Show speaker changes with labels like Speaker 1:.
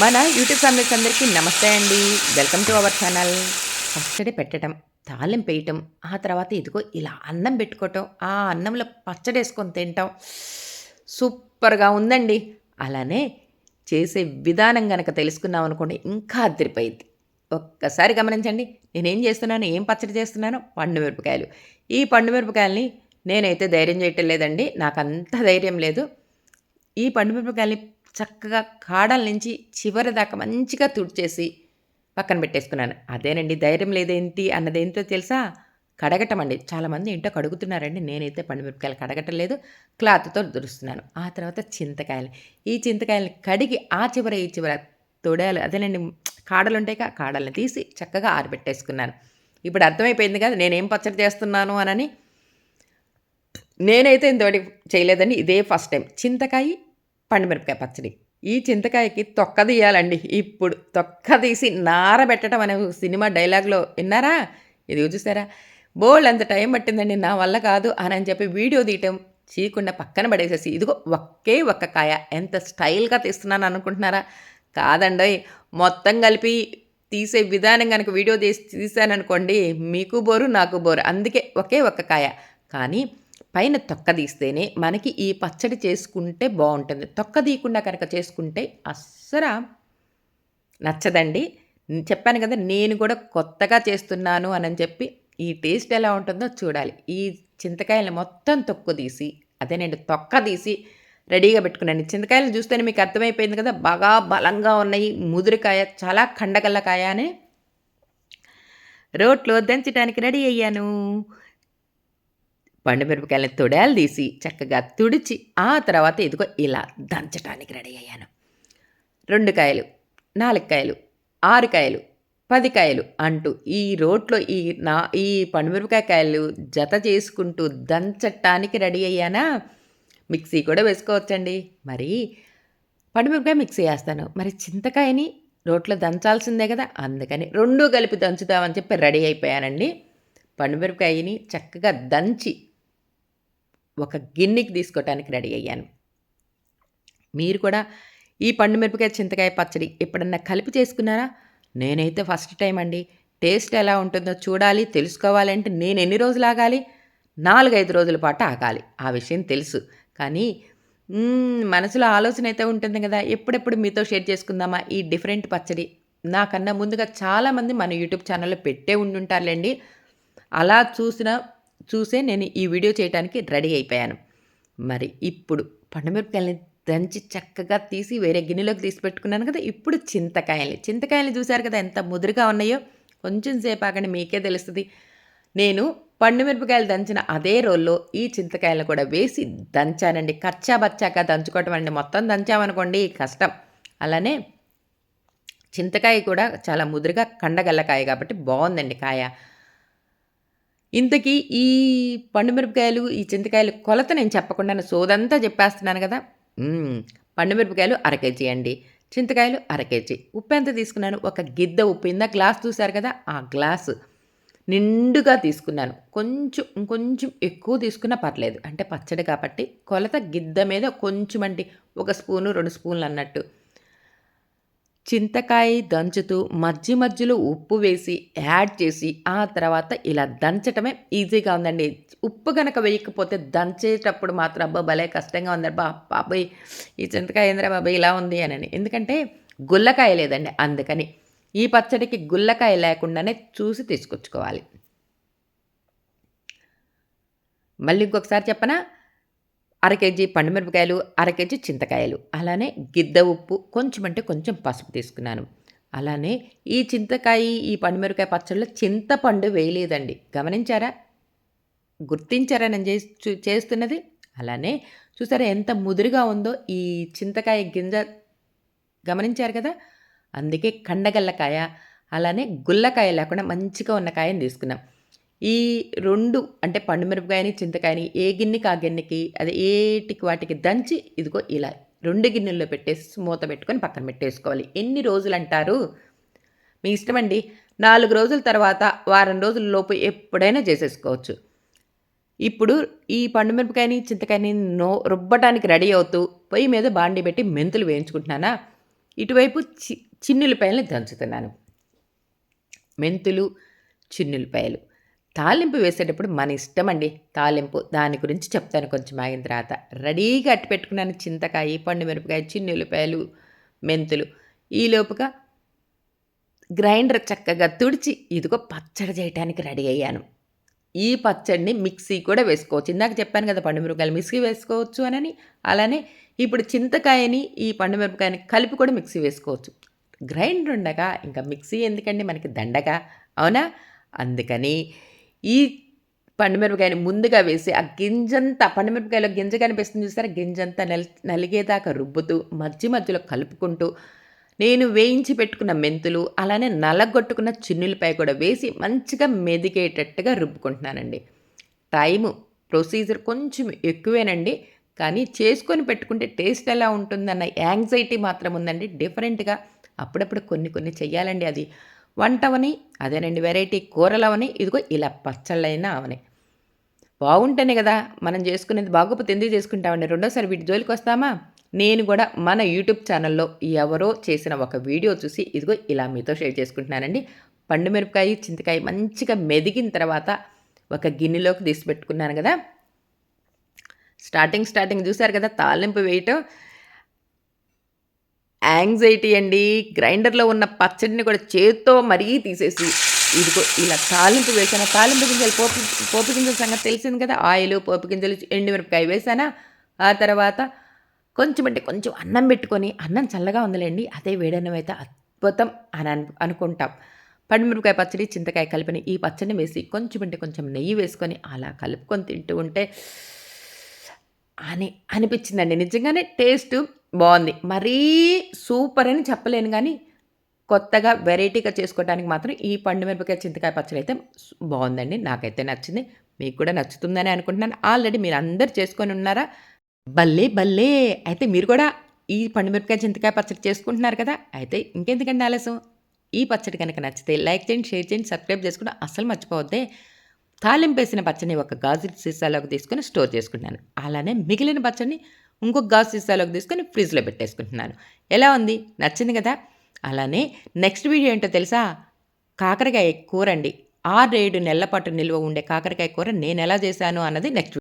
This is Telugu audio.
Speaker 1: మన యూట్యూబ్ ఫ్యామిలీస్ అందరికీ నమస్తే అండి. Welcome to our channel. పచ్చడి పెట్టడం తాళింపు వేయటం ఆ తర్వాత ఇదిగో ఇలా అన్నం పెట్టుకోవటం ఆ అన్నంలో పచ్చడి వేసుకొని తింటాం సూపర్గా ఉందండి. అలానే చేసే విధానం కనుక తెలుసుకున్నాం అనుకోండి ఇంకా అదిరిపోయింది. ఒక్కసారి గమనించండి నేనేం చేస్తున్నాను ఏం పచ్చడి చేస్తున్నాను పండు మిరపకాయలు ఈ పండు మిరపకాయలని నేనైతే ధైర్యం చేయటం లేదండి నాకు అంత ధైర్యం లేదు. ఈ పండు మిరపకాయలని చక్కగా కాడల నుంచి చివరి దాకా మంచిగా తుడిచేసి పక్కన పెట్టేసుకున్నాను. అదేనండి ధైర్యం లేదేంటి అన్నదేంటో తెలుసా? కడగటం అండి చాలామంది ఇంట్లో కడుగుతున్నారండి. నేనైతే పండుమిరపకాయలు కడగటం లేదు. క్లాత్తో దురుస్తున్నాను ఆ తర్వాత చింతకాయలు. ఈ చింతకాయలు కడిగి ఆ చివర ఈ చివర తొడాలు అదేనండి కాడలు ఉంటాయి ఆ కాడల్ని తీసి చక్కగా ఆరబెట్టేసుకున్నాను. ఇప్పుడు అర్థమైపోయింది కదా నేనేం పచ్చడి చేస్తున్నాను అనని. నేనైతే ఇంతవరకు చేయలేదండి. ఇదే ఫస్ట్ టైం. చింతకాయ పండుమిరపకాయ పచ్చడి. ఈ చింతకాయకి తొక్క తీయాలండి. ఇప్పుడు తొక్క తీసి నారబెట్టడం అనే సినిమా డైలాగ్లో విన్నారా? ఇది చూసారా? బోల్డ్ అంత టైం పట్టిందండి నా వల్ల కాదు అని అని చెప్పి వీడియో తీయటం చీయకుండా పక్కన పడేసేసి ఇదిగో ఒకే ఒక్క కాయ. ఎంత స్టైల్గా తీస్తున్నాను అనుకుంటున్నారా? కాదండి మొత్తం కలిపి తీసే విధానం కనుక వీడియో తీసి తీసాననుకోండి మీకు బోరు నాకు బోరు. అందుకే ఒకే ఒక్క కాయ. కానీ పైన తొక్క తీస్తేనే మనకి ఈ పచ్చడి చేసుకుంటే బాగుంటుంది. తొక్క తీయకుండా కనుక చేసుకుంటే అస్సలు నచ్చదండి. చెప్పాను కదా నేను కూడా కొత్తగా చేస్తున్నాను అని చెప్పి ఈ టేస్ట్ ఎలా ఉంటుందో చూడాలి. ఈ చింతకాయలు మొత్తం తొక్కు తీసి అదే నేను తొక్క తీసి రెడీగా పెట్టుకున్నాను. చింతకాయలు చూస్తేనే మీకు అర్థమైపోయింది కదా బాగా బలంగా ఉన్నాయి. ముదురుకాయ చాలా కండగల్లకాయ అని రోట్లో దంచడానికి రెడీ అయ్యాను. పండుమిరపకాయలని తొడాలు తీసి చక్కగా తుడిచి ఆ తర్వాత ఇదిగో ఇలా దంచడానికి రెడీ అయ్యాను. రెండు కాయలు నాలుగు కాయలు ఆరు కాయలు పది కాయలు అంటూ ఈ రోట్లో ఈ నా ఈ పండుమిరపకాయ కాయలు జత చేసుకుంటూ దంచటానికి రెడీ అయ్యానా? మిక్సీ కూడా వేసుకోవచ్చండి. మరి పండుమిరపకాయ మిక్సీ వేస్తాను. మరి చింతకాయని రోట్లో దంచాల్సిందే కదా అందుకని రెండు కలిపి దంచుదామని చెప్పి రెడీ అయిపోయానండి. పండుమిరపకాయని చక్కగా దంచి ఒక గిన్నెకి తీసుకోవటానికి రెడీ అయ్యాను. మీరు కూడా ఈ పండు మిరపకాయ చింతకాయ పచ్చడి ఎప్పుడన్నా కలిపి చేసుకున్నారా? నేనైతే ఫస్ట్ టైం అండి. టేస్ట్ ఎలా ఉంటుందో చూడాలి తెలుసుకోవాలంటే నేను ఎన్ని రోజులు ఆగాలి? నాలుగైదు రోజుల పాటు ఆగాలి. ఆ విషయం తెలుసు. కానీ మనసులో ఆలోచన అయితే ఉంటుంది కదా. ఎప్పుడెప్పుడు మీతో షేర్ చేసుకుందామా ఈ డిఫరెంట్ పచ్చడి? నాకన్నా ముందుగా చాలామంది మన యూట్యూబ్ ఛానల్లో పెట్టే ఉండుంటారులేండి. అలా చూసిన చూసే నేను ఈ వీడియో చేయడానికి రెడీ అయిపోయాను. మరి ఇప్పుడు పండుమిరపకాయలని దంచి చక్కగా తీసి వేరే గిన్నెలోకి తీసి పెట్టుకున్నాను కదా ఇప్పుడు చింతకాయలు చింతకాయలు చూశారు కదా ఎంత ముదురుగా ఉన్నాయో? కొంచెం సేపు ఆగండి మీకే తెలుస్తుంది. నేను పండుమిరపకాయలు దంచిన అదే రోల్లో ఈ చింతకాయలు కూడా వేసి దంచానండి. కచ్చా బచ్చాక దంచుకోవటం అండి. మొత్తం దంచామనుకోండి కష్టం. అలానే చింతకాయ కూడా చాలా ముదురుగా కండగల్లకాయ కాబట్టి బాగుందండి కాయ. ఇంతకీ ఈ పండుమిరపకాయలు ఈ చింతకాయలు కొలత నేను చెప్పకుండా సోదంతా చెప్పేస్తున్నాను కదా. పండుమిరపకాయలు అర కేజీ అండి. చింతకాయలు అర కేజీ. ఉప్పు ఎంత తీసుకున్నాను? ఒక గిద్ద ఉప్పు. ఇందా గ్లాస్ చూసారు కదా? ఆ గ్లాసు నిండుగా తీసుకున్నాను. కొంచెం ఇంకొంచెం ఎక్కువ తీసుకున్నా పర్లేదు. అంటే పచ్చడి కాబట్టి కొలత గిద్ద మీద కొంచెం అండి. ఒక స్పూను రెండు స్పూన్లు అన్నట్టు. చింతకాయ దంచుతూ మధ్య మధ్యలో ఉప్పు వేసి యాడ్ చేసి ఆ తర్వాత ఇలా దంచటమే ఈజీగా ఉందండి. ఉప్పు కనుక వేయకపోతే దంచేటప్పుడు మాత్రం అబ్బా భలే కష్టంగా ఉంది అబ్బా బాబాయ్ ఈ చింతకాయ ఏంద్రా బాబాయ్ ఇలా ఉంది అని ఎందుకంటే గుల్లకాయ లేదండి అందుకని. ఈ పచ్చడికి గుల్లకాయ లేకుండానే చూసి తీసుకొచ్చుకోవాలి. మళ్ళీ ఇంకొకసారి చెప్పనా? అర కేజీ పండుమిరపకాయలు అర కేజీ చింతకాయలు. అలానే గిద్ద ఉప్పు కొంచెం అంటే కొంచెం పసుపు తీసుకున్నాను. అలానే ఈ చింతకాయ ఈ పండుమిరపకాయ పచ్చడిలో చింతపండు వేయలేదండి. గమనించారా? గుర్తించారా నేను చే చేస్తున్నది? అలానే చూసారా ఎంత ముదురుగా ఉందో ఈ చింతకాయ గింజ. గమనించారు కదా? అందుకే కండగల్లకాయ అలానే గుల్లకాయ లేకుండా మంచిగా ఉన్న కాయని తీసుకున్నాం. ఈ రెండు అంటే పండుమిరపకాయని చింతకాయని ఏ గిన్నెకి ఆ గిన్నెకి అది ఏటికి వాటికి దంచి ఇదిగో ఇలా రెండు గిన్నెల్లో పెట్టేసి మూత పెట్టుకొని పక్కన పెట్టేసుకోవాలి. ఎన్ని రోజులు అంటారు మీ ఇష్టమండి నాలుగు రోజుల తర్వాత వారం రోజుల లోపు ఎప్పుడైనా చేసేసుకోవచ్చు. ఇప్పుడు ఈ పండుమిరపకాయని చింతకాయని నో రుబ్బటానికి రెడీ అవుతూ పొయ్యి మీద బాండి పెట్టి మెంతులు వేయించుకుంటున్నానా? ఇటువైపు చి చిన్నులపాయలని దంచుతున్నాను. మెంతులు చిన్నులపాయలు. తాలింపు వేసేటప్పుడు మన ఇష్టం అండి తాలింపు. దాని గురించి చెప్తాను కొంచెం ఆగిన తర్వాత. రెడీగా అట్టి పెట్టుకున్నాను. చింతకాయ పండు మిరపకాయ చిన్నులపాయలు మెంతులు. ఈ లోపుగా గ్రైండర్ చక్కగా తుడిచి ఇదిగో పచ్చడి చేయడానికి రెడీ అయ్యాను. ఈ పచ్చడిని మిక్సీ కూడా వేసుకోవచ్చు. ఇందాక చెప్పాను కదా పండు మిరపకాయలు మిక్సీ వేసుకోవచ్చు అని అలానే ఇప్పుడు చింతకాయని ఈ పండు మిరపకాయని కలిపి కూడా మిక్సీ వేసుకోవచ్చు. గ్రైండర్ ఉండగా ఇంకా మిక్సీ ఎందుకండి మనకి దండగా? అవునా? అందుకని ఈ పండుమిరపకాయని ముందుగా వేసి ఆ గింజంతా పండుమిరపకాయలో గింజ కనిపిస్తుంది చూసారా? గింజంతా నలి నలిగేదాకా రుబ్బుతూ మధ్య మధ్యలో కలుపుకుంటూ నేను వేయించి పెట్టుకున్న మెంతులు అలానే నలగొట్టుకున్న చిన్నులపై కూడా వేసి మంచిగా మెదిగేటట్టుగా రుబ్బుకుంటున్నానండి. టైము ప్రొసీజర్ కొంచెం ఎక్కువేనండి కానీ చేసుకొని పెట్టుకుంటే టేస్ట్ ఎలా ఉంటుందన్న యాంగ్జైటీ మాత్రం ఉందండి. డిఫరెంట్గా అప్పుడప్పుడు కొన్ని కొన్ని చేయాలండి అది. వంటవని అదేనండి వెరైటీ కూరలవని ఇదిగో ఇలా పచ్చళ్ళైనా అవని. బాగుంటేనే కదా మనం చేసుకునేది బాగోపోతే ఎందుకు చేసుకుంటామండి? రెండోసారి వీటి జోలికి వస్తామా? నేను కూడా మన యూట్యూబ్ ఛానల్లో ఎవరో చేసిన ఒక వీడియో చూసి ఇదిగో ఇలా మీతో షేర్ చేసుకుంటున్నానండి. పండు మిరపకాయ చింతకాయ మంచిగా మెదిగిన తర్వాత ఒక గిన్నెలోకి తీసి పెట్టుకున్నాను కదా. స్టార్టింగ్ స్టార్టింగ్ చూశారు కదా తాలింపు వేయటం. యాంగ్జైటీ అండి. గ్రైండర్లో ఉన్న పచ్చడిని కూడా చేత్తో మరీ తీసేసి ఇదిగో ఇలా తాలింపు వేసాను? తాలింపు గింజలు పోపు పోపు గింజల సంగతి తెలిసింది కదా? ఆయిల్ పోపు గింజలు ఎండుమిరపకాయ వేసానా? ఆ తర్వాత కొంచెం అంటే కొంచెం అన్నం పెట్టుకొని అన్నం చల్లగా ఉందిలేండి అదే వేడన్నం అయితే అద్భుతం అని అను అనుకుంటాం. పండుమిరపకాయ పచ్చడి చింతకాయ కలిపిన ఈ పచ్చడిని వేసి కొంచెం అంటే కొంచెం నెయ్యి వేసుకొని అలా కలుపుకొని తింటూ ఉంటే అని అనిపించిందండి. నిజంగానే టేస్ట్ బాగుంది. మరీ సూపర్ అని చెప్పలేను కానీ కొత్తగా వెరైటీగా చేసుకోవడానికి మాత్రం ఈ పండు మిరపకాయ చింతకాయ పచ్చడి అయితే బాగుందండి. నాకైతే నచ్చింది. మీకు కూడా నచ్చుతుందని అనుకుంటున్నాను. ఆల్రెడీ మీరు అందరు చేసుకొని ఉన్నారా? బల్లే బల్లే అయితే మీరు కూడా ఈ పండు మిరపకాయ చింతకాయ పచ్చడి చేసుకుంటున్నారు కదా? అయితే ఇంకెందుకండి ఆలస్యం? ఈ పచ్చడి కనుక నచ్చితే లైక్ చేయండి షేర్ చేయండి సబ్స్క్రైబ్ చేసుకుంటే అస్సలు మర్చిపోవద్దే. తాలింపేసిన పచ్చని ఒక గాజు సీసాలోకి తీసుకొని స్టోర్ చేసుకుంటున్నాను అలానే మిగిలిన పచ్చడిని ఇంకొక గాజు సీసాలోకి తీసుకొని ఫ్రిడ్జ్లో పెట్టేసుకుంటున్నాను. ఎలా ఉంది? నచ్చింది కదా? అలానే నెక్స్ట్ వీడియో ఏంటో తెలుసా? కాకరకాయ కూర అండి. ఆరేడు నెలల పాటు నిల్వ ఉండే కాకరకాయ కూర నేను ఎలా చేశాను అన్నది నెక్స్ట్